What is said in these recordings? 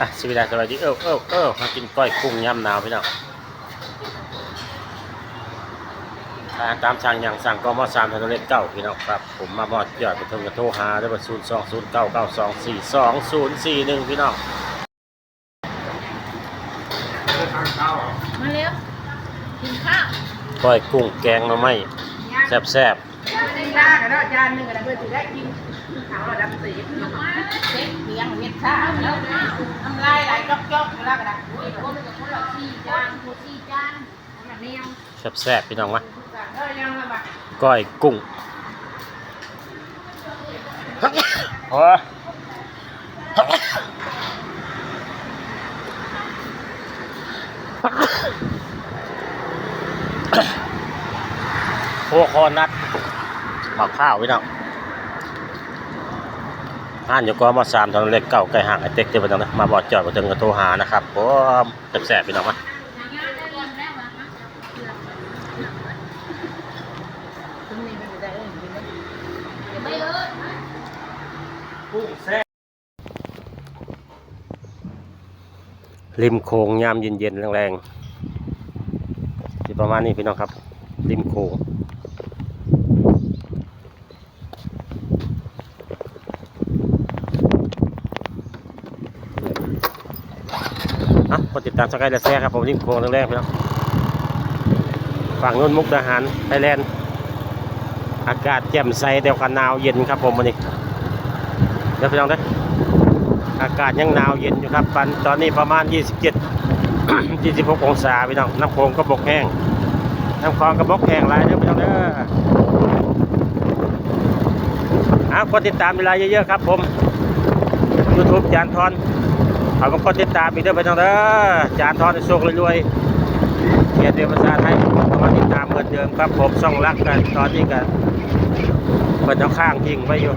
อะสวัสดีสวัสดีเออเออเออมากินก้อยกุ้งยำหนาวพี่น้องทางตามสั่งอย่างสั่งก็มาสามทางเล็กเก้าพี่น้องครับ ผมมาบอดยอดไปทงกระโทรหาได้บัตรศูนย์สองศูนย์เก้าเก้าสองสี่สองศูนย์สี่หนึ่งพี่น้องมาเร็วกินข้าวก้อยกุ้งแกงหน่อไม้แซ่บแซ่บไม่ได้ยากอะจานหนึ่งอะเพื่อจะได้กิน ขาวระดับสีเช็คเลี้ยงเม็ดข้าแล้วน้ำลายไหลจอกจอกแล้วกันนะคนกับคนละสี่จานคนสี่จานมันเนียวแซ่บแซ่บพี่น้องวะก้อยกุ้งโอ้ยโอ้คอนัดบักข้าวพี่น้อง อ่านอยู่ก็มาสามทางเล็กเก่าไก่ห่างไอเต็กเดี๋ยวไปตรงนั้นมาบอดจอดไปถึงกระโทรหานะครับผมแสบๆพี่น้องวะคุณนี่ไม่ได้เองกินนะไม่เออกุ้งแซ่ริมโขงยามเย็นๆแรงๆที่ประมาณนี้พี่น้องครับ ริมโขง กดติดตามสกายและแซ่ครับผมริมโขงแรกๆพี่น้องฝั่งนู้นมุกดาหารไทยแลนด์อากาศแจ่มใสแต่ว่าหนาวเย็นครับผมวันนี้เดี๋ยวพี่น้องด้ออากาศยังหนาวเย็นอยู่ครับปันตอนนี้ประมาณ 27 26 องศาพี่น้องน้ำโขงก็บกแห้งน้ำคลองก็บกแห้งหลายเด้อพี่น้องเด้อเอากดติดตามเวลาเยอะๆครับผม YouTube จานทอน เอาก็กดติดตามอีกเด้อพี่น้องเด้อจานทอนโชครวยๆเกียนเป็นภาษาไทยเอามาติดตามเหมือนเดิมครับผมช่องรักกันตอนนี้กันเปิดเอาข้างทิ้งไว้อยู่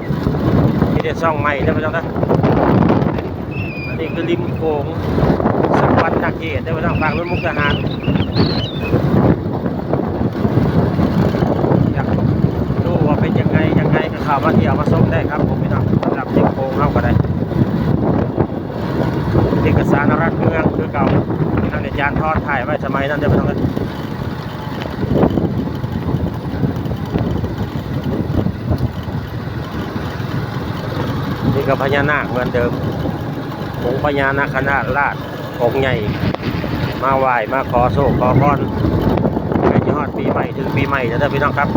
ที่เด็ดซ่องใหม่ได้ไหมจ๊ะอันนี้คือริมโขงสักวันทักเกตได้ไหมจ๊ะฟังรุ่นมุกทหารอยากรู้ว่าเป็นยังไงยังไงก็ข่าวมาเที่ยวมาส้มได้ครับผมพี่น้องสำหรับริมโขงเข้าก็ได้เอกสารรัฐเมืองคือเก่า ทางทอดถ่ายไว้สมัยนั้นได้ไหมจ๊ะนี่ก็พญานาคเหมือนเดิมองค์พญานาคนาถราชองค์ใหญ่ มาไหว้มาขอโชคขอพรใกล้จะฮอดปีใหม่ถึงปีใหม่แล้วเด้อพี่น้องครับ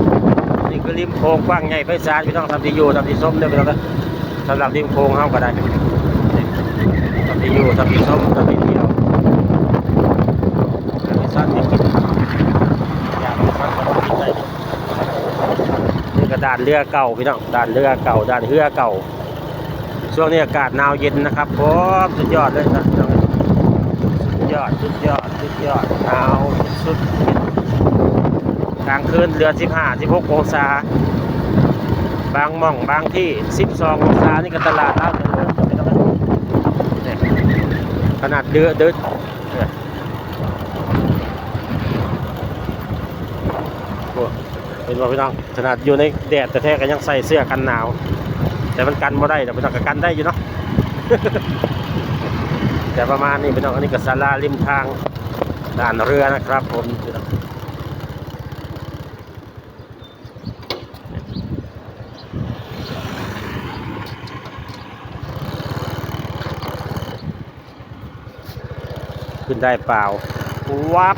นี่คือริมโค้งกว้างใหญ่ไพศาลพี่น้องทำที่อยู่ทำที่ส้มเด้อพี่น้องครับสำหรับริมโค้งเฮาก็ได้ทำที่อยู่ทำที่ส้มทำที่เที่ยวทำที่สั้นที่กินอยากให้สั้นก็กินได้ดินี่ก็ ด่านเรือเก่าพี่น้องด่านเรือเก่าด่านเรือเก่า ช่วงนี้อากาศหนาวเย็นนะครับผมสุดยอดเลยนะสุดยอดสุดยอดสุดยอดหนาวสุดกลางคืนเรือ15 16องศาบางหม่องบางที่ 12องศานี่ก็ตลาดแล้วขนาดเดือดเดือด เห็นว่พี่น้องขนาดอยู่ในแดดแต่แท้ก็ยังใส่เสื้อกันหนาว แต่มันกันบ่ได้แต่เป็นต้องกันได้อยู่เนาะแต่ประมาณนี้เป็นต้องอันนี้ก็ศาลาริมทางด่านเรือนะครับผมพี่น้องขึ้นได้เปล่าวับ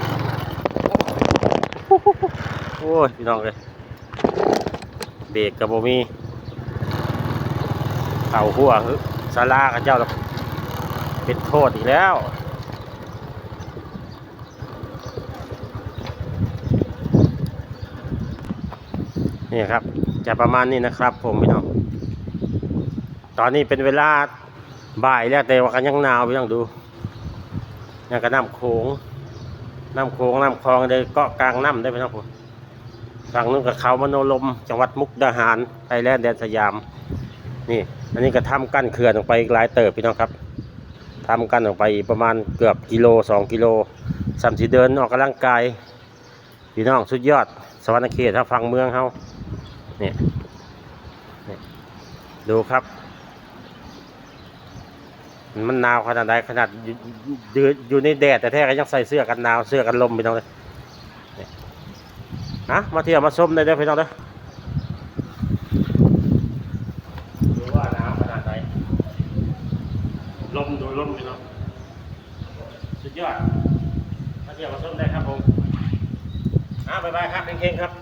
โอ้ยพี่น้องเลยเบรกกับโบมีเข่าหัวซาลากับเจ้าแล้วเป็นโทษอีกแล้วนี่ครับจะประมาณนี้นะครับผมพี่น้อง ตอนนี้เป็นเวลาบ่ายแล้วแต่ว่ากันยังหนาวพี่น้องดูยังกระน้ำโขงน้ำโขงน้ำคลองเลยเกาะกลางน้ำได้พี่น้องผม ฝั่งนู้นกับเขามโนลม จังหวัดมุกดาหารไทยแลนด์แดนสยาม นี่ อันนี้ก็ทำกั้นเขื่อนออกไปหลายเติบพี่น้องครับทำกั้นออกไปประมาณเกือบกิโลสองกิโลสามสิเดินออกกำลังกาย พี่น้องสุดยอด สวรรค์เขตถ้าฟังเมืองเขาเนี่ยนี่ดูครับ มันหนาวขนาดใดขนาดอยู่อยู่ในแดดแต่แท้ก็ยังใส่เสื้อกันหนาวเสื้อกันลมพี่น้องเลย นะมาเที่ยวมาชมได้เด้อพี่น้องเด้อดูว่าน้ำขนาดไหนลมดูลมพี่น้องสุดยอดมาเที่ยวมาชมได้ครับผมอะบ๊ายบายครับเก่งๆครับ